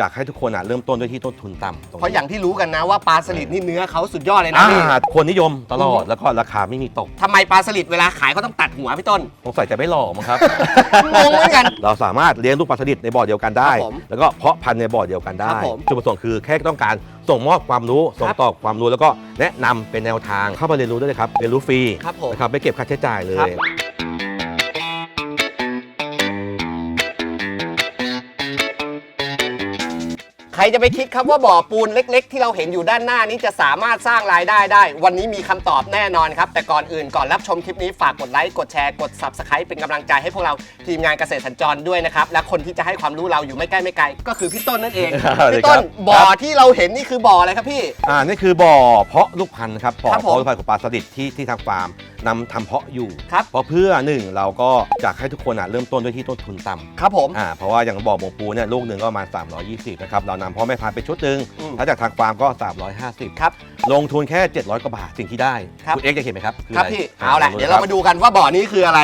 จากให้ทุกคนอะเริ่มต้นด้วยที่ต้นทุนต่ำตรงนี้เพราะอย่างที่รู้กันนะว่าปลาสลิดนี่เนื้อเขาสุดยอดเลยนะอ่าพี่คนนิยมตลอดอืมแล้วก็ราคาไม่มีตก ทำไมปลาสลิดเวลาขายเขาต้องตัดหัวพี่ต้น สงสัยจะไม่หล่อมั้งครับ งงเหมือนกันเราสามารถเลี้ยงลูกปลาสลิดในบ่อเดียวกันได้ ครับผมแล้วก็เพาะพันธุ์ในบ่อเดียวกันได้ครับผมจุดประสงค์คือแค่ต้องการส่งมอบความรู้ ส่งต่อความรู้แล้วก็แนะนำเป็นแนวทางเข้ามาเรียนรู้ได้เลยครับ เรียนรู้ฟรีครับผมนะครับไม่เก็บค่าใช้จ่ายเลครับ ย ใครจะไปคิดครับว่าบ่อปูนเล็ก ๆ ที่เราเห็นอยู่ด้านหน้านี้จะสามารถสร้างรายได้ได้ วันนี้มีคำตอบแน่นอนครับ แต่ก่อนอื่นก่อนรับชมคลิปนี้ฝากกดไลค์กดแชร์กด Subscribe เป็นกำลังใจให้พวกเราทีมงานเกษตรสัญจรด้วยนะครับ และคนที่จะให้ความรู้เราอยู่ไม่ใกล้ไม่ไกล ก็คือพี่ต้นนั่นเองครับพี่ต้นครับ บ่อที่เราเห็นนี่คือบ่ออะไรครับพี่ อ่านี่คือบ่อเพาะลูกพันธุ์ครับบ่อครับผม เพาะลูกพันธุ์ของปลาสลิดที่ที่ทางฟาร์ม นำทำเพาะอยู่ ครับ เพราะเพื่อหนึ่งเราก็อยากให้ทุกคนอะเริ่มต้นด้วยที่ต้นทุนต่ำ ครับผม อ่าเพราะว่าอย่างบ่อหมงปูเนี่ยลูกหนึ่งก็ประมาณ 320นะครับเรานำพ่อแม่พันธุ์ไปชุดหนึ่งอืม ถ้าจากทางฟาร์มก็ 350 ครับ ลงทุนแค่ 700 กว่าบาทสิ่งที่ได้ครับ ณเอ็กซ์จะเห็นไหมครับอครับอะไพี่ เอาละ เดี๋ยวเรามาดูกันว่าบ่อนี้คืออะไร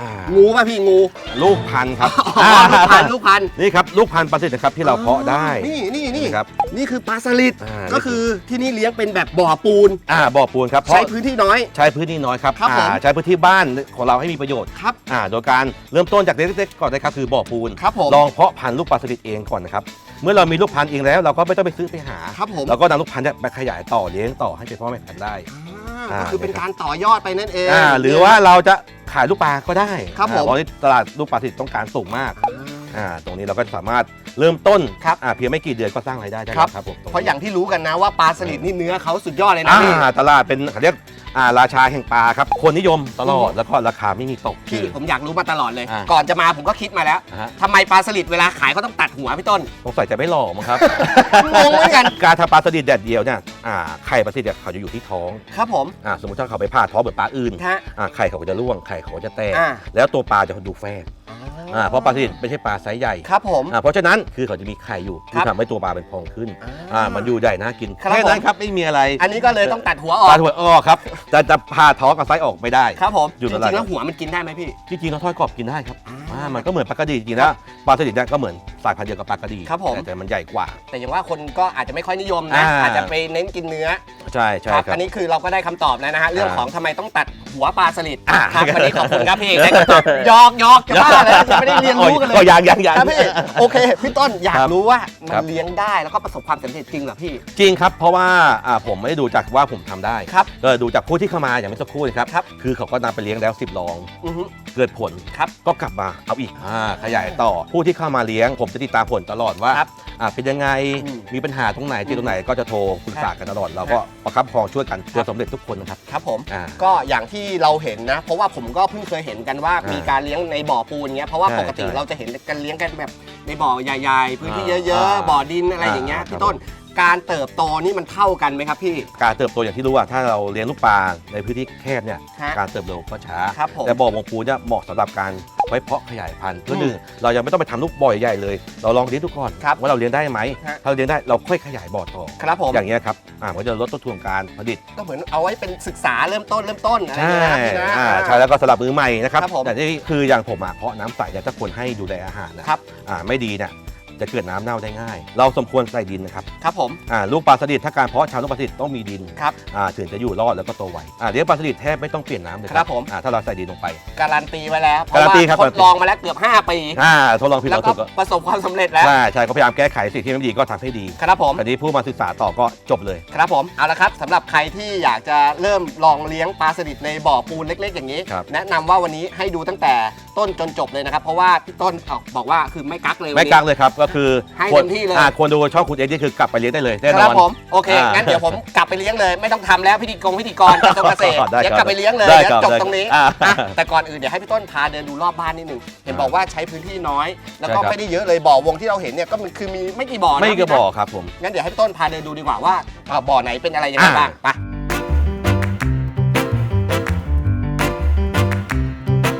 อ่างูป่ะพี่งูลูกพันธุ์ครับอ๋อลูกพันธุ์ลูกพันธุ์นี่ครับลูกพันธุ์ปลาสลิดนะครับที่เราเพาะได้ นี่นี่นี่ครับนี่คือปลาสลิดอ่า ก็คือที่นี่เลี้ยงเป็นแบบบ่อปูน อ่าบ่อปูนครับเพใช้ราะพื้นที่น้อย ใช้พื้นที่น้อยครับครับผม อ่าใช้พื้นที่บ้านของเราให้มีประโยชน์ครับ อ่าโดยการเริ่มต้นจากเล็กๆก่อนนะครับคือบ่อปูนครับผมลองเพาะพันธุ์ลูกปลาสลิดเองก่อนนะครับเมื่อเรามีลูกพันธุ์เองแล้ว เราก็ไม่ต้องไปซื้อไปหาครับผม เราก็นำลูกพันธุ์เนี่ยไปขยายต่อเลี้ยงต่อให้เป็นพ่อแม่พันธุ์ได้ อ่าอ่า ก็คือเป็นการต่อยอดไปนั่นเอง อ่าหรือว่าเราจะ ขายลูกปลาก็ได้ครับผม อ่าเพราะที่ตลาดลูกปลาสลิดต้องการสูงมากอ่าอ่าตรงนี้เราก็สามารถ เริ่มต้นครับ อ่าเพียงไม่กี่เดือนก็สร้างรายได้ได้ครับแล้วครับผมตงนี้เพราะอย่างที่รู้กันนะว่าปลาสลิดนี่เนื้อเขาสุดยอดเลยนะอ่าพี่ ตลาดเป็นเขาเรียกอ่าราชาแห่งปลาครับคนนิยมตลอดแล้วก็ราคาไม่มีตกพี่คือผมอยากรู้มาตลอดเลย อ่า ก่อนจะมาผมก็คิดมาแล้วอ่าฮะทำไมปลาสลิดเวลาขายเขาต้องตัดหัวพี่ต้น สงสัยจะไม่หล่อมั้งครับ งงเหมือนกันการทำปลาสลิดแดดเดียวเนี่ยอ่าไข่ปลาสลิดเนี่ยเขาจะอยู่ที่ท้องครับผมอ่าสมมติถ้าเขาไปผ่าท้องเหมือนปลาอื่นฮะ อ่าไข่เขาก็จะร่วงไข่เขาก็จะแตกอ่า แล้วตัวปลาจะดูแฟบ อ่าเพราะปลาสลิดไม่ใช่ปลาไซส์ใหญ่ครับผม อ่าเพราะฉะนั้นคือเขาจะมีไข่อยู่คที่รับทำให้ตัวปลาเป็นพองขึ้นอ่าอ่ามันอยู่ใหญ่น่ากินครับแค่นั้ผนม ครับไม่มีอะไรอันนี้ก็เลยต้องตัดหัวออปลากถั่วอ้อครับแต่จะผ่าท้องกับไซส์ออกไม่ได้ ครับผมอยู่จตลาดริงๆแล้วหัวมันกินได้ไหมพี่จริงๆเขาทอดกรอบกินได้ครับอ่าอ่ามันก็เหมือนปลากระดีจริงๆแล้วปลาสลิดเนี่ยก็เหมือน สายพันธุ์เดียวกับปลากระดีครับผม แต่แต่มันใหญ่กว่า แต่อย่างว่าคนก็อาจจะไม่ค่อยนิยมนะ อ่า อาจจะไปเน้นกินเนื้อใช่ใช่ครับครับอันนี้คือเราก็ได้คำตอบแล้วนะฮะเรื่องอ่าของทำไมต้องตัดหัวปลาสลิดอ่า ครับวันนี้ขอบคุณครับพี่ได้คำตอบหยอกหยอกจะบ้าเลยยังไม่ได้เรียนรู้กันเลโอ้ยยังยังยัง ครับพี่โอเคพี่ต้นอยากครับรู้ว่ามัครันบเลี้ยงได้แล้วก็ประสบความสำเร็จจริงเหรอพี่ จริงครับ เพราะว่าอ่าผมไม่ได้ดูจากว่าผมทำได้ ครับ ก็ดูจากผู้ที่เข้ามาอย่างเมื่อสักครู่นะครับ ครับ คือเขาก็นำไปเลี้ยงแล้ว 10ลอง อือฮึ เกิดผลครับ ก็กลับมาเอาอีกอ่าขยายต่อผู้ที่เข้ามาเลี้ยง ผมจะติดตามผลตลอดว่าครับอ่าเป็นยังไงอืมมีปัญหาตรงไหนที่ตรงไหนก็จะโทรปรึกษากันตลอดเราก็ประคับประคองช่วยกันจนสำเร็จทุกคนนะครับ ครับผม อ่าก็อย่างที่เราเห็นนะ เพราะว่าผมก็เพิ่งเคยเห็นกันว่าอ่ามีมีการเลี้ยงในบ่อปูนเงี้ยเพราะว่าใช่ปกติใช่เราจะเห็นกันเลี้ยงกันแบบในบ่อใหญ่ๆพื้นที่อ่าเยอะอ่าๆบ่อดินอะไรอย่างเงี้ยอ่าพี่ต้น การเติบโตนี่มันเท่ากันไหมครับพี่ การเติบโตอย่างที่รู้ว่าถ้าเราเลี้ยงลูกปลาในพื้นที่แคบเนี่ยฮะการเติบโตก็ช้า ครับผมแต่บ่อมงปูเนี่ยเหมาะสำหรับการไว้เพาะขยายพันธุ์เพื่อมหนึ่งเรายังไม่ต้องไปทำลูกบ่อใหญ่ๆเลย เราลองเลี้ยงดูก่อนครับว่าเราเลี้ยงได้ไหมฮะ ถ้าเราเลี้ยงได้เราค่อยขยายบ่อต่อครับผมอย่างเงี้ยครับอ่ามันก็จะลดต้นทุนการผลิต ก็เหมือนเอาไว้เป็นศึกษาเริ่มต้นเริ่มต้นอะไรอใช่ย่างเงี้ยนะพี่นะ อ่าใช่แล้วก็สำหรับมือใหม่นะครับ ครับผมแต่ที่คืออย่างผมอะเพาะน้ำใสเนี่ยถ้าคนให้ดูแลอาหารนะครับอ่าไม่ดีเนี่ย จะเกิดน้ำเน่าได้ง่าย เราสมควรใส่ดินนะครับครับผม อ่าลูกปลาสลิดถ้าการเพาะชาวลูกปลาสลิดต้องมีดินครับอ่าถึงจะอยู่รอดแล้วก็โตไวอ่าเลี้ยงปลาสลิดแทบไม่ต้องเปลี่ยนน้ำเลยครับผม อ่าถ้าเราใส่ดินลงไป การันตีไว้แล้วเพการัราะนว่าตีครับ ทดลองมาแล้วเกือบ 5 ปี อ่าทดลองผิดแล้วเราก็ถูกก็ประสบความสำเร็จแล้วใช่ใช่ก็พยายามแก้ไขสิ่งที่ไม่ดีก็ทำให้ดีครับผม คราวนี้ผู้มาศึกษาต่อก็จบเลย ครับผมเอาละครับสำหรับใครที่อยากจะเริ่มลองเลี้ยงปลาสลิดในบ่อปูนเล็ก ๆ อย่างนี้ ครับแนะนำว่าวันนี้ให้ดูตั้งแต่ ต้นจนจบเลยนะครับ เพราะว่าพี่ต้นเอาบอกว่าคือไม่กักเลยวันไม่นี้กลางเลยครับก็คือให้คนเต็มที่เลย อ่าควรดูช่องคุณเอ็ดนี่คือกลับไปเลี้ยงได้เลยแน่คนรัอบนผมโอเคอ่างั้งั้นเดี๋ยวผมกลับไปเลี้ยงเลย ไม่ต้องทำแล้วพิธีกรพิธีกรกระทรวงเกษตรได้เดี๋ยวครับกลับไปเลี้ยงเลยได้เดี๋ยวครับจบได้ตรงนี้อ่าอะแต่ก่อนอื่นเดี๋ยวให้พี่ต้นพาเดินดูรอบบ้านนิดนึงเห็นบอกว่าใช้พื้นที่น้อย แล้วก็ใช่ครับ ไม่ได้เยอะเลยบ่อวงที่เราเห็นเนี่ยก็มันคือมีไม่กี่บ่อนะไม่กระพี่นบอกครับผม งั้นเดี๋ยวให้พี่ต้นพาเดินดูดีกว่าว่าเอ่อบ่อไหนเป็นอะไรยังไงอ่าบ้างไป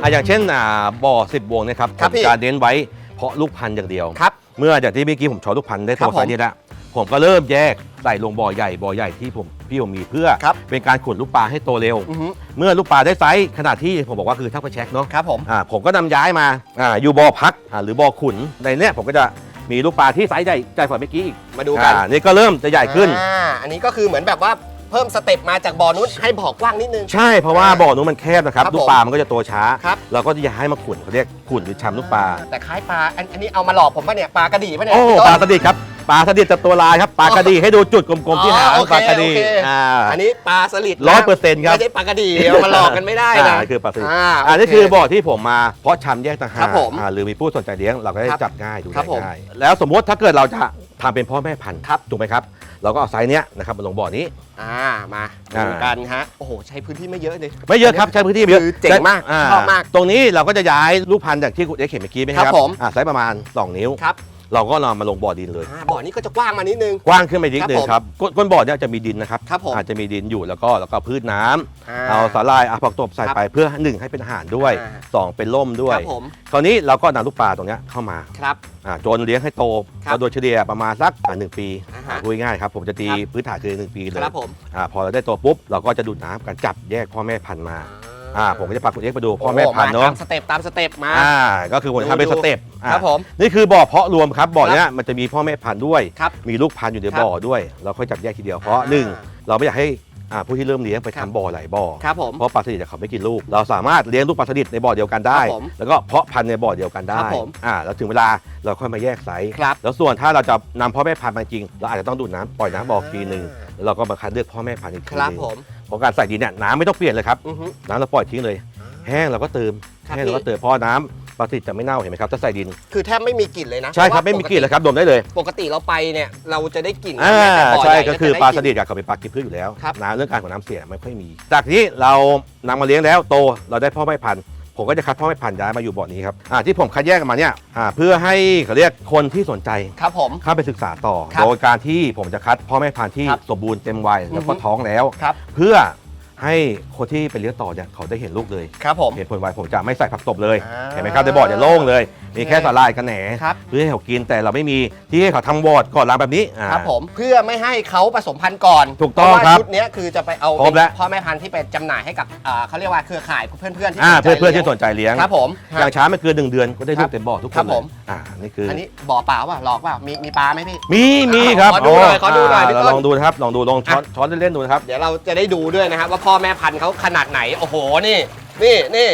อะอย่างเช่นอ่าบ่อสิบวงนะครับครับผมพี่ จะเน้นไว้เพาะลูกพันธุ์อย่างเดียว ครับ เมื่ออย่างที่เมื่อกี้ผมชอลูกพันธุ์ได้ครัโตบไซส์นี้แล้วผมก็เริ่มแยกใส่ลงบ่อใหญ่บ่อใหญ่ที่ผมพี่ผมมีเพื่อ ครับ เป็นการขุดลูกปลาให้โตเร็ว อือฮึเมื่อลูกปลาได้ไซส์ขนาดที่ผมบอกว่าคือเท่ากับแช็คเนาะครับผม อ่าผมก็นำย้ายมาอ่าอยู่บ่อพักอ่าหรือบ่อขุนในเนี้ยผมก็จะมีลูกปลาที่ไซส์ใหญ่ใหญ่กว่าเมื่อกี้อีกมาดูกันอ่านี่ก็เริ่มจะใหญ่ขึ้น อ่าอันนี้ก็คือเหมือนแบบว่า เพิ่มสเต็ปมาจากบ่อนู้นให้บ่อกว้างนิดนึง ใช่เพราะว่าบ่อนู้นมันแคบนะครับครับลูกปลามันก็จะโตช้า ครับ เราก็จะย้ายมาขุนเขาเรียกขุนหรือชำลูกปลาแต่คล้ายปลาอันอันนี้เอามาหลอกผมป่ะเนี่ยปลากระดี่ป่ะเนี่ยโอ้พี่ต้น ปลาสลิดครับปลาสลิดจะตัวลายครับปลากระดีให้ดูจุดกลมๆที่หางอ๋อโอเคปลากระดีโอเค อ่า อันนี้ปลาสลิดร้อยเปอร์เซ็นต์ครับ ไม่ใช่ปลากระดี่เอามาหลอกกันไม่ได้นะอ่าคือปลาสลิดอ่าอันนี้โเคือบ่อที่ผมมาเพาะชำแยกต่างหาครักบผมอ่าหรือมีผู้สนใจเลี้ยงเราก็ได้ครับจับง่ายดูครับผม ง่ายแล้วสมมติถ้าเกิดเราจะ ทำเป็นพ่อแม่พันธุ์ครับ ถูกไหมครับ เราก็เอาไซส์เนี้ยนะครับมาลงบ่อนี้ อ่ามาอ่า ดูกันฮะโอ้โหใช้พื้นที่ไม่เยอะเลย ไม่เยอะครับใช้พื้นที่ไม่เยอะคือเจ๋งมากาชอบมากตรงนี้เราก็จะย้ายลูกพันธุ์จากที่คุณเอ็กเห็นเมื่อกี้ไหมคครัรับบผม อ่าไซส์ประมาณ 2 นิ้ว ครับ เราก็นำมาลงบ่อดินเลย อ่าบ่อนี้ก็จะกว้างมานิดนึง กว้างขึ้นไปนิดนึงครับผมครับก้นก้นบ่อเนี่ยจะมีดินนะครับครับผม อาจจะมีดินอยู่แล้วก็แล้วก็พืชน้ำอ่เอาสาลายอาผักตบใส่ครับไปเพื่อหนึ่งให้เป็นอาหารด้วยอ่า สองเป็นร่มด้วคย รับผมคราวนี้เราก็นำลูกปลาตรงเนี้ยเข้ามาครับ อ่าจนเลี้ยงให้โตครับก็โดยเฉลี่ยประมาณสักอ่าหนึ่งปีอ่าฮะอ่าพูดง่ายๆครับผมจะตีครับพื้นฐานคือหนึ่งปีเลยครับผมอ่าพอเราได้โตปุ๊บเราก็จะดูดน้ำกันจับแยกพ่อแม่พันธุ์มา อ่า ผมก็จะพาคุณเอ็กซ์ไปดูพ่อแม่พันธุ์โอ้เนาะตามสเต็ปตามสเต็ปมา อ่าก็คือผมจะทำเป็นดูสเต็ปอ่าครับผมนี่คือบ่อเพาะรวมครับบ่อเนี้ยมันจะมีพ่อแม่พันธุ์ด้วย ครับมีลูกพันธุ์อยู่ในครับบ่อด้วย เราค่อยจับแยกทีเดียวเพราะอ่าหนึ่งเราไม่อยากให้อ่าผู้ที่เริ่มเลี้ยงไปครัทำบบ่อหลายบ่อครับผมเพราะปลาสลิดเนี่ยเขาไม่กินลูก เราสามารถเลี้ยงลูกปลาสลิดในบ่อเดียวกันได้ ครับผมแล้วก็เพาะพันธุ์ในบ่อเดียวกันได้ครับผมอ่าแล้วถึงเวลาเราค่อยมาแยกไซส์ครับแล้วส่วนถ้าเราจะนำพ่อแม่พันธุ์มาจริง เราอาจจะต้องดูดน้ำปล่อยน้ำบอกทีหนึ่งแล้วเราก็มาคัดเลือกพ่อแม่พันธุ์อีกคทีรับหนึงผม เพราะการใส่ดินเนี่ยน้ำไม่ต้องเปลี่ยนเลยครับอือฮึ น้ำเราปล่อยทิ้งเลย แห้งเราก็เติมครับแห้งเราก็พี่เติมเพราะน้ำปลาสลิดจะไม่เน่าเห็นไหมครับถ้าใส่ดินคือแทบไม่มีกลิ่นเลยนะใช่ครับพาะว่าไม่มีกลิ่นเลยครับดมได้เลยปกติเราไปเนี่ยเราจะได้กลิ่นอ่าแม้แต่บ่อใช่ใหญ่ก็คือจะไปลาสลิ่นลิดอะเขาเป็นปลากินพืชอยู่แล้วครับ น้ำเรื่องการของน้ำเสียไม่ค่อยมี จากนี้เรานำมาเลี้ยงแล้วโตเราได้พ่อแม่พันธุ์ ผมก็จะคัดพ่อแม่พันธุ์ย้ายมาอยู่บ่อนี้ครับอ่าที่ผมคัดแยกกันมาเนี่ยอ่าเพื่อให้เขาเรียกคนที่สนใจครับผม เข้าไปศึกษาต่อ ครับโดยการที่ผมจะคัดพ่อแม่พันธุ์ที่ครับสมบูรณ์เต็มวัยแล้วก็อือฮึท้องแล้ว ครับ เพื่อ ให้คนที่ไปเลี้ยงต่อเนี่ยเขาได้เห็นลูกเลย ครับผม เห็นผลไวผมจะไม่ใส่ผักตบเลย อ่าเห็นไหมครับในบ่อจะโล่งเลย มีแค่สาลายกันแหนครับ เพื่อให้เขากินแต่เราไม่มีที่ให้เขาทำวอร์ดก่อนล้างแบบนี้อ่า ครับผมเพื่อไม่ให้เขาผสมพันธุ์ก่อนถูกต้องเพาะว่าครับชุดเนี้ยคือจะไปเอาครบแล้ว พ่อแม่พันธุ์ที่เป็นจำหน่ายให้กับอ่าเขาเรียกว่าเครือข่ายเพื่อนๆที่อ่าสนใจเพื่อนๆที่ลี้ยงสนใจเลี้ยงครับผม อย่างช้าไม่เกินหนึ่งเดือนก็ได้ครัลูบกเต็มบ่อทุกคครันบเลผยม อ่านี่คืออัอันนี้บ่อเปล่าป่ะหลอกเปล่ามีมีปลาไหมพี่ มีมีครับขอดูหน่อยขอดูหน่อยาพี่ต้นลองดูนะครับลองดูลองช้อนช้อนเล่นๆดูนะครับ เดี๋ยวเราจะได้ดูด้วยนะครับว่าพ่อแม่พันธุ์เขาขนาดไหน โอ้โห นี่ นี่นี่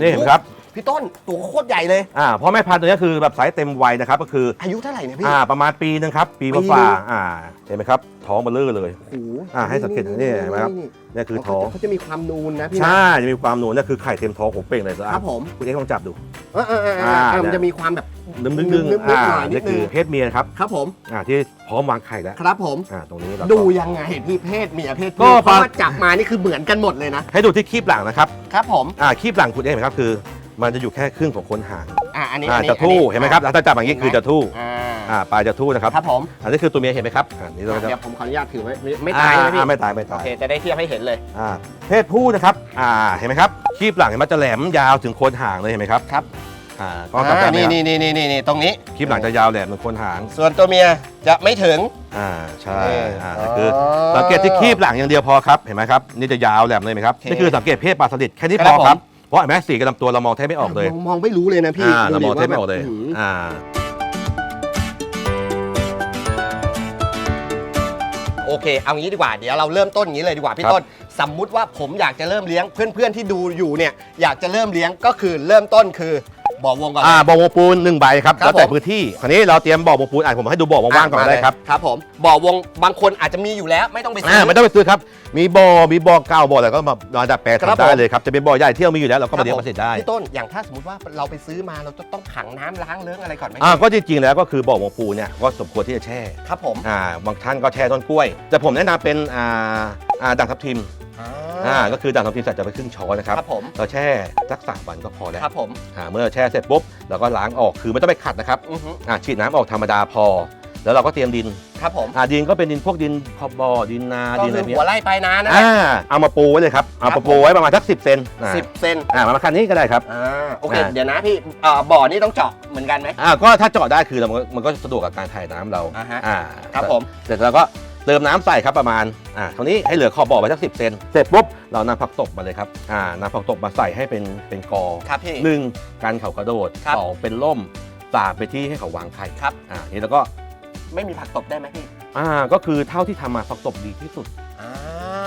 นี่เห็นไหมครับ พี่ต้นตัวโคตรใหญ่เลย อ่าพ่อแม่พันธุ์ตัวนี้คือแบบไซส์เต็มวัยนะครับก็คืออายุเท่าไหร่เนี่ยพี่ อ่าประมาณปีนึงครับปีปีกว่านึงๆอ่าเห็นไหมครับท้องเบลอเลย โอ้โหอ่าให้สังเกตนี่เห็นไหมครับ นี่คือท้องเขาจะมีความนูนนะพี่นะ ใช่จะมีความหนูนี่คือไข่เต็มท้องผมเป่งเลยนะครับผม คุณเอ็กซ์ลองจับดู เออเออเออเอออ่าเออมันจะมีความแบบดึงดึงดึงนึกๆอ่าหน่อยนิดนี่คือนึงเพศเมียนะครับครับผมอ่าที่พร้อมวางไข่แล้วครับผม อ่าตรงนี้เราดูก็ยังไงพี่เพศเมียเพศก็ผู้เพราะปลา ว่าจับมานี่คือเหมือนกันหมดเลยนะให้ดูที่คีบหลังนะครับครับผม อ่าคีบหลังคุณเอ็กซ์เห็นไหมครับคือ มันจะอยู่แค่ครึ่งของคนห่างอ่าอันนี้อ่าอันนี้จะทู่อัเห็นไหมครับถ้าจับอย่างนี้คือจะทู่อ่าอ่าปลายจะทู่นะครับ ครับผมอันนี้คือตัวเมียเห็นไหมครับอ่านี่เราจะเดี๋ยวผมขออนุญาตถือไว้ไม่ไม่ตายอ่นะพี่อ่ไม่ตายไม่โอตายเคจะได้เทียบให้เห็นเลยอ่าเพศผู้นะครับอ่าเห็นไหมครับคีบหลังเห็นไหมจะแหลมยาวถึงโคนหางเลยเห็นไหมครับครับอ่าก็กลับอ่าไปนี่นี่นี่นี่นี่นี่ตรงนี้ คีบหลังจะยาวแหลมเหมือนโคนหางส่วนตัวเมียจะไม่ถึงอ่าใช่นี่อ่าอ๋อคือสังเกตที่คีบหลังอย่างเดียวพอครับเห็นไหมครับนี่จะยาวแหลมเลยไหมครับโอเคนี่คือสังเกตเพศปลาสลิดแค่นี้คพรัอบผมครับเพ ราะเห็นไหมสีกับลำตัวเรามองแทบไม่ออกเลยมองมองไม่รู้เลยนะพี่อ่าเรามองดูแทดิบไม่ออกเลยว่าแบบหืมอ่าโอเค เอางี้ดีกว่า เดี๋ยวเราเริ่มต้นอย่างนี้เลยดีกว่าพี่ครับต้น สมมุติว่าผมอยากจะเริ่มเลี้ยงเพื่อนๆที่ดูอยู่เนี่ยอยากจะเริ่มเลี้ยงก็คือเริ่มต้นคือ บ่อวงก่อนอ่าบ่อวงปูนหนึ่งใบครับครับแล้วแต่ผม พื้นที่คราวนี้เราเตรียมบ่อวงปูนอะผมให้ดูบ่อว่างๆก่อนก็ได้ครับครับผมบ่อวงบางคนอาจจะมีอยู่แล้วไม่ต้องไปซื้อ่าไม่ต้องไปซื้อครับมีบ่อมีบ่อเก่าบ่ออะไรก็มามาดัดแปลงครับทำได้ผมเลยครับจะเป็นบ่อใหญ่ที่เรามีอยู่แล้วเราก็มาเลี้ยงปลาสลิดได้พี่ต้นอย่างถ้าสมมติว่าเราไปซื้อมาเราจะต้องขังน้ำล้างเลื้งอะไรก่อนไหมอ่าก็จริงๆแล้วก็คือบ่อวงปูเนี่ยก็สมควรที่จะแช่ครับผมอ่าบางท่านก็แช่ต้นกล้วย แต่ผมแนะนำเป็นอ่าอ่าด่างทับทิม อ่า ก็คือด่างทับทิมใส่จะไปครึ่งช้อนนะครับครับผม เราแช่สักสามวันก็พอแล้วครับผมอ่าเมื่อแช่เสร็จปุ๊บเราก็ล้างออกคือไม่ต้องไปขัดนะครับอือฮึอ่าฉีดน้ำออกธรรมดาพอ แล้วเราก็เตรียมดินครับผมอ่าดินก็เป็นดินพวกดินขอบบ่อดินนาก็ดินอะคืไรอเนี้หัยวไร่ปลายนานะ อ่าเอามาปูไว้เลยครับเอาครัมาบปูไว้ประมาณสักสิบเซนอ่าสิบเซนอ่ามาคันนี้ก็ได้ครับ อ่าโอเคอ่า เดี๋ยวนะพี่เอ่อบ่อนี่ต้องเจาะเหมือนกันไหม อ่าก็ถ้าเจาะได้คือเรามันก็มันก็สะดวกกับการถ่ายน้ำเราอ่าฮะอ่าครับผม เสร็จแล้วก็ เติมน้ำใส่ครับประมาณอ่าคราวนี้ให้เหลือขอบบ่อไว้สักสิบเซนเสร็จปุ๊บเรานำผักตบมาเลยครับอ่านำผักตบมาใส่ให้เป็นเป็นกอครับพี่ หนึ่งการเขากระโดดครับ สองเป็นร่มตากไปที่ให้เขาวางไข่ครับ อ่านี่แล้วก็ไม่มีผักตบได้ไหมพี่ อ่าก็คือเท่าที่ทำมาผักตบดีที่สุด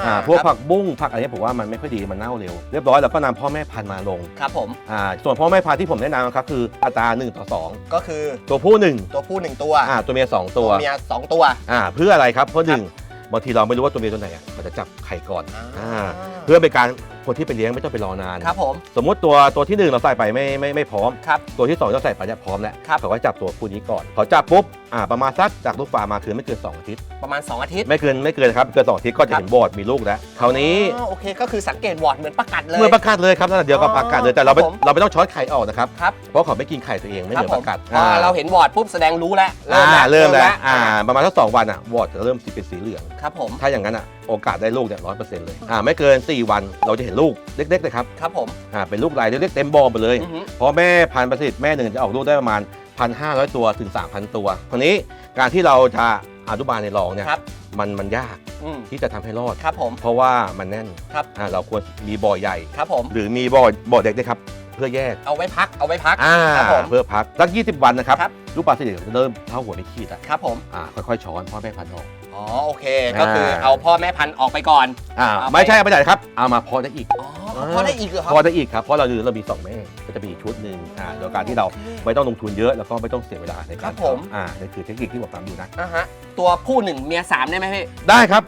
อ่าอ่าพวกครับผักบุ้งผักอะไรเนี้ยผมว่ามันไม่ค่อยดีมันเน่าเร็วเรียบร้อยแล้วก็นำพ่อแม่พันธุ์มาลงครับผมอ่าส่วนพ่อแม่พันธุ์ที่ผมแนะนำครับคืออัตรา1ต่อก็คือ2 ตัวผู้ตัวผู้หนึ่งตัว1อ่าตัวเมีย2ตัวเมียสองตัว อ่าเพื่ออะไรครับเพราะหนึ่งครับบางทีเราไม่รู้ว่าตัวเมียตัวไหนอะมันจะจับไข่ก่อนอ่า อ่าเพื่อเป็นการ คนที่ไปเลี้ยงไม่ต้องไปรอนาน ครับผม สมมุติตัวตัวที่หนึ่งเราใส่ไปไม่ไม่ไม่พร้อม ครับตัวที่สองเราใส่ไปเนี่ยพร้อมแล้วครับ เขาก็จับตัวคู่นี้ก่อนเขาจับปุ๊บอ่าประมาณสักจากลูกฟาร์มมาคือไม่เกิน2อาทิตย์ ประมาณ 2 อาทิตย์ ไม่เกินไม่เกินครับเกินสองอาทิตย์ก็จะเห็นบอดมีลูกแล้วคราวนี้อ๋อโอเคก็คือสังเกตวอร์ดเหมือนประกัดเลย เมื่อประกาศเลยครับนั่นนะเดียวกับอ๋อประกาศเลยแต่เราไม่ครับผม เราไม่ต้องช้อนไข่ออกนะครับครับเพราะเขาไม่กินไข่ตัวเองไม่คเหรับมือนผปมระกาศพอเราเห็นวอร์ดปุ๊บแสดงรู้แล้วอ่าเริ่มแล้วอ่าอ่าประมาณสักสองวันอะวอดจะเริ่มสีเป็นสีเหลือง ครับผม ถ้าอย่างนั้นอะโอกาสได้ลูกเนี่ยร้อยเปอร์เซ็นต์เลยอ่าไม่เกิน 4 วันเราจะเห็นลูกเล็กๆเลยครับครับผมอ่าเป็นลูกลายเล็กๆเต็มบอมไปเลย อือฮึเพราะแม่พันธุ์ประสิทธิ์แม่หนึ่งจะออกลูกได้ประมาณ 1,500 ตัวถึง 3,000 ตัวคราวนี้การที่เราจะอนุบาลในรองเนี่ยครับมันมันยากอืมที่จะทำให้รอด ครับผม เพราะว่ามันแน่นครับ อ่าเราควรมีบ่อใหญ่ ครับผม หรือมีบ่อบ่อเด็กด้วยครับเพื่อแยกเอาไว้พักเอาไว้พัก อ่าครับผมเพื่อพักสัก 20 วันนะครับครับ ลูกปลาสลิดเริ่มเท่าหัวไม่ขีดอะครับผม อ่าค่อยๆช้อนพ่อแม่พันธุ์ออก อ๋อโอเค ก็คือเอาพ่อแม่พันธุ์ออกไปก่อน อ่าเอาไป ไม่ใช่ไม่ใช่ครับ เอามาเพอได้อีก อ๋อพอได้อีกเหรอครับพอได้อีกครับ เพราะเราเรามีสองแม่ก็จะมีชุดหนึ่งอ่าโดยการที่เราไม่ต้องลงทุนเยอะแล้วก็ไม่ต้องเสียเวลาในครัการบผมทำอ่านี่คือเทคนิคที่ผมทำอยู่นะ อ่าฮะ ตัวผู้หนึ่งเมียสามได้ไหมพี่ ได้ครับ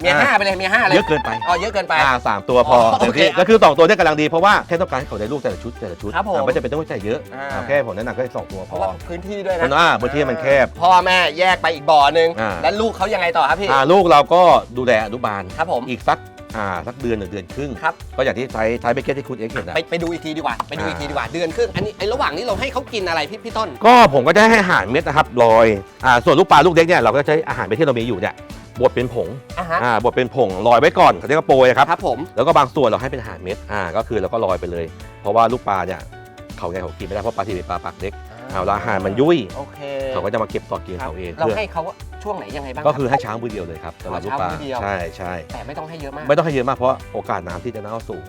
เมียห้าไปเลยเมียห้าเลยเยอะเกินไปอ๋อเยอะเกินไป อ่าสามตัวพออ๋อเต็มที่โอเคก็คือสองตัวเนี่ยกำลังดีเพราะว่าแค่ต้องการให้เขาได้ลูกแต่ละชุดแต่ละชุดครับผมอ่าไม่จำเป็นต้องใส่เยอะอ่า อ่าแค่ผมแนะนำแค่สองตัวเพพราะอว่าพื้นที่ด้วยมันนะอ่าพื้นที่มันแคบ พ่อแม่แยกไปอีกบ่อหนึ่งอ่า แล้วลูกเขายังไงต่อครับพี่ อ่าลูกเราก็ดูแลอนุบาลครับผม อีกสักอ่าสักเดือนหรือเดือนครึ่งครับ ก็อย่างที่ใช้ใช้เบเกตที่คุณเอ็กซ์เห็นนะ ไปไปดูอีกทีดีกว่าไปดูอีกทีอ่าดีกว่าเดือนครึ่งอันนี้ไอ้ระหว่างนี้เราให้เขากินอะไรพี่พี่ต้น ก็ผมก็จะให้อาหารเม็ดนะครับลอยอ่าส่วนลูกปลาลูกเล็กเนี่ยเราก็ใช้อาหารเม็ดที่เรามีอยู่เนี่ย บดเป็นผงอะฮะ อ่าบดเป็นผงลอยไว้ก่อนเขาเรียกว่าโปรยครับ ครับผม แล้วก็บางส่วนเราให้เป็นอาหารเม็ดอ่าก็คือเราก็ลอยไปเลย เพราะว่าลูกปลาเนี่ยเขาไงเขากินไม่ได้เพราะปลาที่เป็นปลาปากเล็กเอาละอาหารมันยุ่ย โอเคเขาก็จะมาเก็บต่อกินครับเขาเองเราเพื่อให้เขาช่วงไหนยังไงบ้างก็คือรับให้ช้างมือเดียวเลยครับสำหรับลูกปลาช้างมือเดียว ใช่ใช่แต่ไม่ต้องให้เยอะมากไม่ต้องให้เยอะมากเพราะโอกาสน้ำที่จะเน่าสูง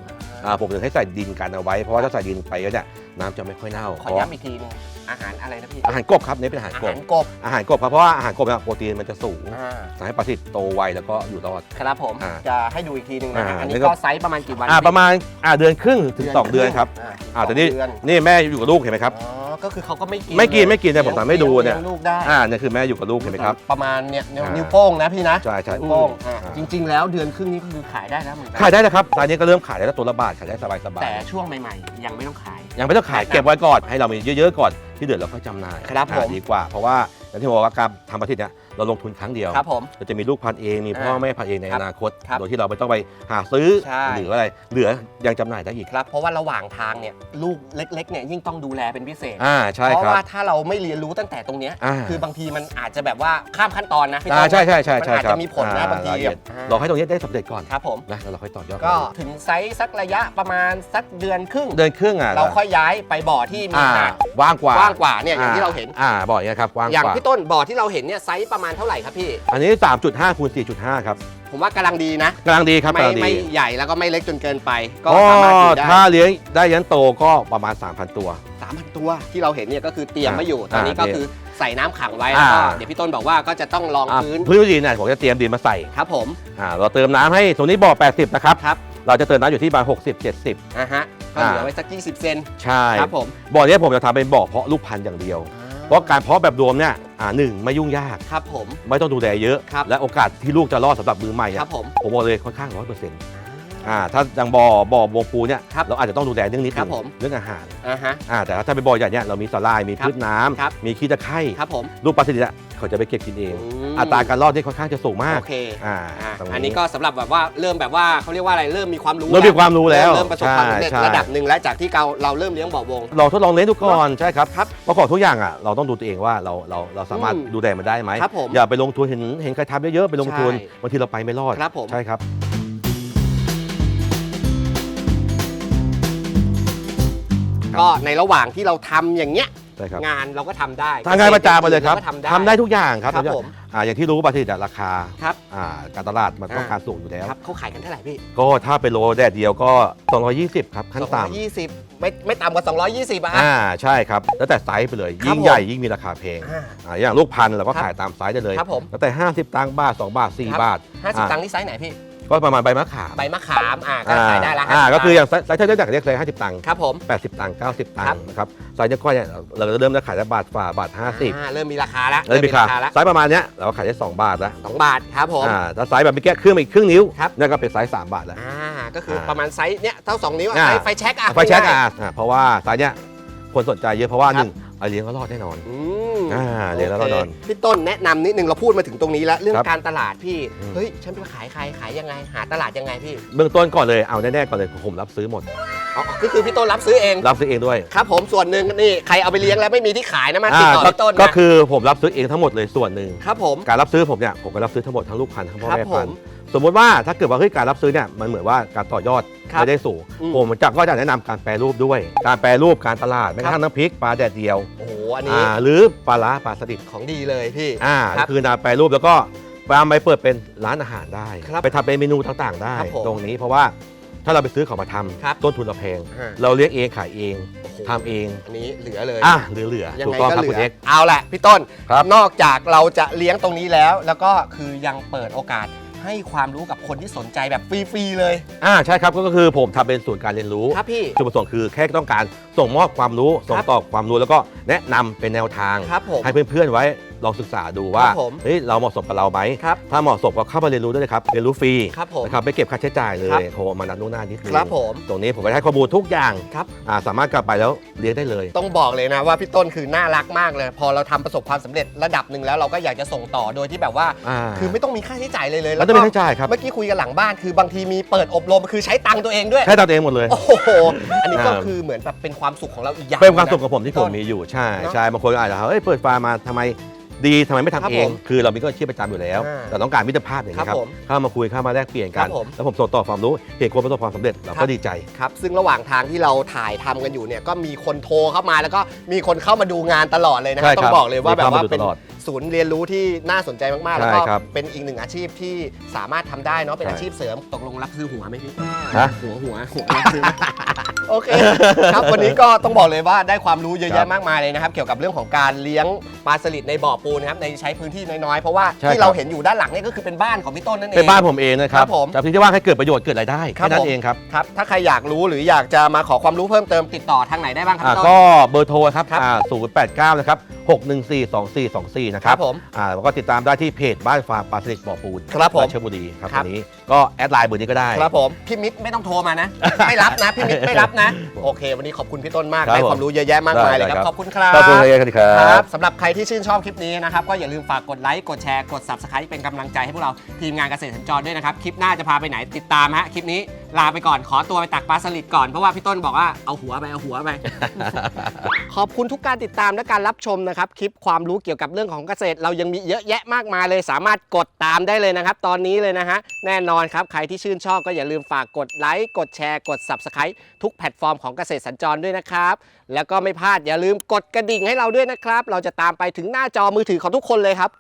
อ่าผมถึงให้ใส่ดินกันเอาไว้เพราะว่าถ้าใส่ดินไปแล้วเนี่ยน้ำจะไม่ค่อยเน่าขอเพราะย้ำอีกทีหนึง อาหารอะไรนะพี่อาหารกบครับนี่เป็นอาหารอากหาบรกบอาหารกบครับเพราะว่าอาหารกบเนี่ยโปรตีนมันจะสูงอ่าทำให้ปลาสิทธิ์โตไวแล้วก็อยู่รอด ครับผมอ่าจะให้ดูอีกทีหนึงนะฮะอ่าอันนี้แล้วก็ ก็ไซส์ประมาณกี่วันอ่าพี่ประมาณอ่าเดือนครึ่งถึง2เดือนครับอ่าอ่าสแต่งนี่เดือนนี่แม่อยู่กับลูกเห็นไหมครับ อ๋อก็คือเขาก็ไม่กินไม่กินเลยไม่กินเนี่ยผมทำให้ดูเนี่ย ลี้งลูกได้อ่าเนี่ยคือแม่อยู่กับลูกเห็นไหมครับ ประมาณเนี่ยนิ้วอ่านิ้ นิ้วโป้งนะพี่นะใช่ใช่นิ้วโป้งอ่าอ่าจริง ๆ แล้วเดือนครึ่งนี้ก็คือขายได้แล้วเหมือนกัขายได้นะครับตอนนี้ก็เริ่มขายได้แล้วตัวละบาทขายได้สบายสบายแต่ช่วงใหม่ๆ ยังไม่ต้องขาย ยังไม่ต้องขายเก็บไว้ก่อนให้เรามีเยอะๆก่อนที่เหลือเราค่อยจำหน่ายครับอ่าผม ดีกว่า เพราะว่าอย่างที่บอกว่าการทำประเทศเนี่ย เราลงทุนครั้งเดียว ครับผม เราจะมีลูกพันธุ์เองมีพ่ออ่าแม่พันธุ์เองในครัอบนาคต ครับโดยที่เราไม่ต้องไปหาซื้อใช่ หรืออะไรเหลือยังจำหน่ายได้อีกครับ เพราะว่าระหว่างทางเนี่ยลูกเล็กๆเนี่ยยิ่งต้องดูแลเป็นพิเศษ อ่าใช่เพราะครับว่าถ้าเราไม่เรียนรู้ตั้งแต่ตรงเนี้ยอ่าคือบางทีมันอาจจะแบบว่าข้ามขั้นตอนนะพี่อ่าต้นใช่ใช่ใช่มันใช่อาจครับจะมีผลนะบางทีรยละเอียดอ่าเราให้ตรงนี้ได้สำเร็จก่อนครับผม นะแล้วเราค่อยต่อยอดก็ถึงไซส์สักระยะประมาณสักเดือนครึ่ง เดินครึ่งอะเราค่อยย้ายไปบ่อที่มีอ่าขนาดว่างกว่ากว้างกว่าเนี่ยอย่างที่เราเห็น อ่าบ่ออย่างเงี้ยครับว่างอย่างกว่า พี่ต้นบ่อที่เราเห็นเนี่ยไซส์ประมาณเท่าไหร่ครับพี่ อันนี้ 3.5คูณ4.5 ครับผมว่ากำลังดีนะกำลังดีครับไม่กำลังดีไม่ใหญ่แล้วก็ไม่เล็กจนเกินไป ก็ก็สามารถอยู่ได้ถ้าเลี้ยงได้ยันโตก็ประมาณ 3,000 ตัว สามพันตัวที่เราเห็นเนี่ยก็คือเตรียมไว้อยู่ตอนนี้อ่าก็คือใส่น้ำขังไว้แล้วก็อ่า เดี๋ยวพี่ต้นบอกว่าก็จะต้องลองอะพื้นพื้นดินเนี่ยผมจะเตรียมดินมาใส่ครับผมอ่าเราเติมน้ำให้ตรงนี้บ่อ 80 นะครับ ครับเราจะเติมน้ำอยู่ที่ประมาณ60 70 อะฮะก็เหลือไว้สัก20เซนใช่ ครับผม บ่อเนี้ยผมจะทำเป็นบ่อเพาะลูกพันธุ์อย่างเดียว เพราะการเพาะแบบรวมเนี่ยอ่าหนึ่งไม่ยุ่งยาก ครับผม ไม่ต้องดูแลเยอะ ครับและโอกาสที่ลูกจะรอดสำหรับมือใหม่คอะรับผม ผมบอกเลยค่อนข้างร้อยเปอร์เซ็นต์ อ่าถ้าอย่างบ่อบ่อวงปูเนี่ยครับเราอาจจะต้องดูแลเรื่องนิดครับนึงผม เรื่องอาหารอะฮะ อ่าแต่ถ้าเป็นบ่อใหญ่เนี่ยเรามีสลายมีครับพืชน้ำครับมีขี้ตะไคร่ครับผมลูกปลาสลิดอะเขาจะไปเก็บกินเอง มอัตราการรอดที่ค่อนข้างจะสูงมากโอเคอ่าอะตรงอันนี้ก็สำหรับแบบว่าเริ่มแบบว่าเขาเรียกว่าอะไรเริ่มมีความรู้เริ่มมีความรู้แล้วเริ่มประสบความสำเร็จใช่ระดับหนึ่งแล้วจากที่เราเราเริ่มเลี้ยงบ่อวงเราทดลองเลี้ยงดูก่อนใช่ครับครับเพราะของทุกอย่างอะเราต้องดูตัวเองว่าเราเราเราสามารถอืมดูแลมันได้ไหมครับผมอย่าไปลงทุนเห็นเห็นใครทำเยอะๆไปลงทุนใช่บางทีเราไปไม่รอดครับผม ใช่ครับ ก็ในระหว่างที่เราทำอย่างเงี้ยใช่ครับงานเราก็ทำได้ทางงานประจำไปเลยครับก็ทำได้ ทำได้ทุกอย่างครับครับผมอ่าอย่างที่รู้ปลาสลิดอะราคาครับอ่าการตลาดมันต้องอ่า การสูงอยู่แล้ว ครับเขาขายกันเท่าไหร่พี่ก็ถ้าเป็นโลแดดเดียวก็ 220 ครับ ขั้นต่ำ220 ไม่ไม่ต่ำกว่า 220อะฮะอ่าใช่ครับ แล้วแต่ไซส์ไปเลย ครับยิ่งผม ใหญ่ยิ่งมีราคาแพงอ่า อ่าอย่างลูกพันธุ์เราก็ครับขายตามไซส์ได้เลย ครับผมแล้วแต่ 50 ตังค์บาท 2 บาท ครับ 4 บาท50 ตังค์นี่ไซส์ไหนพี่ ก็ประมาณใบมะขามใบมะขามอ่าก็ขายได้ละอ่า50ก็คืออตังย่างไซส์ไซส์ที่เริ่มจากเรียกไซส์50ตังค์ครับผม 80 ตังค์90 ตัครังบค์นะครับไซส์ย่อยเนี่ยเราจะเริ่มจะขายได้บาทฝ่าบาท50อ่าเริ่มมีราคาแล้วแล้วมีราคาแล้วไซส์ประมาณเนี้ยเราก็ขายได้ 2 บาทแล้วสองบาทครับผมอ่าถ้าไซส์แบบเมื่อกี้ครึ่งอีกครึ่งนิ้วครับนั่นก็เป็นไซส์3บาทแล้วอ่าก็คืออาประมาณไซส์เนี้ยเท่า2นิ้วอะอ่าไซส์ไฟแช็กอะไฟแช็กง่ายอะอ่าเพราะว่าไซส์เนี้ยคนสนใจเยอะเพราะว่าครับหนึ่ง เอาเลี้ยงก็รอดแน่นอนๆอืมอ่าเดี๋ยวเราโคนอนพี่ต้นแนะนำนิดนึงเราพูดมาถึงตรงนี้แล้ว เรื่องครับการตลาดพี่ อืม เฮ้ย ฉันไปขายใครขายยังไง หาตลาดยังไงพี่เบื้องต้นก่อนเลยเอาแน่ๆก่อนเลยผมรับซื้อหมด อ๋อก็คือพี่ต้นรับซื้อเอง รับซื้อเองด้วยครับผมส่วนหนึ่งนี่ใครเอาไปเลี้ยงแล้วไม่มีที่ขายนะมาติดต่อก็พี่ต้นนะก็คือผมรับซื้อเองทั้งหมดเลยส่วนหนึ่ง ครับผม การรับซื้อผมเนี่ยผมก็รับซื้อทั้งหมดทั้งลูกพันธุ์ทั้งพ่อครับแม่พันผมธุ์ สมมติว่าถ้าเกิดว่าเฮ้ยการรับซื้อเนี่ยมันเหมือนว่าการต่อยอดครับไม่ได้สูงอืมผมจะก็จะแนะนำการแปรรูปด้วย การแปรรูปการตลาดแม้กระทั่งน้ำพริกปลาแดดเดียวโอ้โหอันนี้อ่าหรือปลาล้าปลาสลิดของดีเลยพี่ อ่าครับคือการแปรรูปแล้วก็ปลาไปเปิดเป็นร้านอาหารได้ ครับไปทำเป็นเมนูต่างๆ ได้ ครับผมตรงนี้เพราะว่าถ้าเราไปซื้อเขามาทำครับ ต้นทุนเราแพง อ่าเราเลี้ยงเองขายเองโอ้โหทำเองอันนี้เหลือเลย อะเหลือๆยังถูกไงต้องก็ครับเหลืคุณอเอ็กซ์ เอาแหละพี่ต้น ครับ นอกจากเราจะเลี้ยงตรงนี้แล้ว แล้วก็คือยังเปิดโอกาส ให้ความรู้กับคนที่สนใจแบบฟรีๆเลย อ่าใช่ครับก็คือผมทำเป็นศูนย์การเรียนรู้ครับพี่ จุดประสงค์คือแค่ต้องการส่งมอบความรู้ส่งต่อความรู้แล้วก็แนะนำเป็นแนวทาง ครับผม ให้เพื่อนๆไว้ ลองศึกษาดูว่าครับผมเฮ้ยเราเหมาะสมกับเราไหมครับถ้าเหมาะสมก็เข้ามาเรียนรู้ได้เลยครับเรียนรู้ฟรีครับผมนะครับไม่เก็บค่าใช้จ่ายเลครับยโทรมานัดล่วงหน้านิดนึงครับผมตรงนี้ผมก็ให้ข้อมูลทุกอย่างครับ อ่าสามารถกลับไปแล้วเรียนได้เลย ต้องบอกเลยนะว่าพี่ต้นคือน่ารักมากเลย พอเราทำประสบความสำเร็จระดับหนึ่งแล้วเราก็อยากจะส่งต่อโดยที่แบบว่า อ่า คือไม่ต้องมีค่าใช้จ่ายเลยเลยแล้วต้องมีค่าใช้จ่ายครับเมื่อกี้คุยกันหลังบ้านคือบางทีมีเปิดอบรมคือใช้ตังค์ตัวเองด้วยแค่ตัดเองหมดเลย โอ้โห อันนี้ก็อ่า คือเหมือนแบบเป็นความสุขของเราอีกอย่างเป็นความสุขนะของผมที่ผมต้นมีอยู่ใช่เนอะใช่บางคนก็อาจจะเฮ้ยเปิดฟาร์มมาทำไม ดีทำไมไม่ครัทำบเอผงมคือเรามีก็อาชีพประจำอยู่แล้วอ่าแต่ต้องการมิตรภาพอย่างนี้คครัรับบผมเข้ามาคุยเข้ามาแลกเปลี่ยนกันครับผม แล้วผมส่งต่อความรู้เห็นคนประสบความสำเร็จเราครัก็บดีใจ ครับ ซึ่งระหว่างทางที่เราถ่ายทำกันอยู่เนี่ย ก็มีคนโทรเข้ามาแล้วก็มีคนเข้ามาดูงานตลอดเลยนะคใช่รับ ครับต้องบอกเลยว่ามีแบบเข้ามาว่าดูเป็นตลอดศูนย์เรียนรู้ที่น่าสนใจมาก ๆ แล้วก็ใช่ครับเป็นอีกหนึ่งอาชีพที่สามารถทำได้เนาะ เป็นใช่อาชีพเสริม ตกลงรับซื้อหัวไหมพี่ฮะ หัวหัวหัวรับซื้อ โอเค ครับ วันนี้ก็ต้องบอกเลยว่าได้ความรู้เยอะครัแยะบมากมายเลยนะครับ เกี่ยวกับเรื่องของการเลี้ยงปลาสลิดในบ่อปูนนะครับในใช้พื้นที่น้อยๆ เพราะว่าใช่ที่ครับเราเห็นอยู่ด้านหลังนี่ก็คือเป็นบ้านของพี่ต้นนั่นเอง เป็นบ้านผมเองนะครัครับบผมแต่เพียงที่ว่าให้เกิดประโยชน์เกิดรายได้ครับแค่นั้ผนมเองครับครับถ้าใครอยากรู้หรืออยากจะมาขอความรู้เพิ่มเติมติดต่อทางไหนได้บ้างครับอ่าพี่ต้น ก็เบอร์โทรครับครับ อ่า089นะครับ6142424 นะครัครับบผม อ่าแล้วก็ติดตามได้ที่เพจบ้านฟาร์มปลาสลิดบ่อปูนครับผมาชบุรีครับครับวันนี้ก็แอดไลน์เบอร์นี้ก็ได้ ครับผมพี่มิตรไม่ต้องโทรมานะ ไม่รับนะพี่มิตรไม่รับนะ โอเค วันนี้ขอบคุณพี่ต้นมากครับได้ความรู้เยอะแยะมากมายเลยครับ ได้ครับ ขอบคุณครับ ขอบคุณครับคครัรับ บสำหรับใครที่ชื่นชอบคลิปนี้นะครับ ก็อย่าลืมฝากกดไลค์ กดแชร์ กด subscribe เป็นกำลังใจให้พวกเราทีมงานเกษตรสัญจรด้วยนะครับ คลิปหน้าจะพาไปไหนติดตามฮะ คลิปนี้ ลาไปก่อนขอตัวไปตักปลาสลิดก่อนเพราะว่าพี่ต้นบอกว่าเอาหัวไปเอาหัวไป ขอบคุณทุกการติดตามและการรับชมนะครับ คลิปความรู้เกี่ยวกับเรื่องของเกษตร เรายังมีเยอะแยะมากมายเลย สามารถกดตามได้เลยนะครับ ตอนนี้เลยนะฮะแน่นอนครับ ใครที่ชื่นชอบก็อย่าลืมฝากกดไลค์กดแชร์กด Subscribe ทุกแพลตฟอร์มของเกษตรสัญจรด้วยนะครับแล้วก็ไม่พลาดอย่าลืมกดกระดิ่งให้เราด้วยนะครับ เราจะตามไปถึงหน้าจอมือถือของทุกคนเลยครับ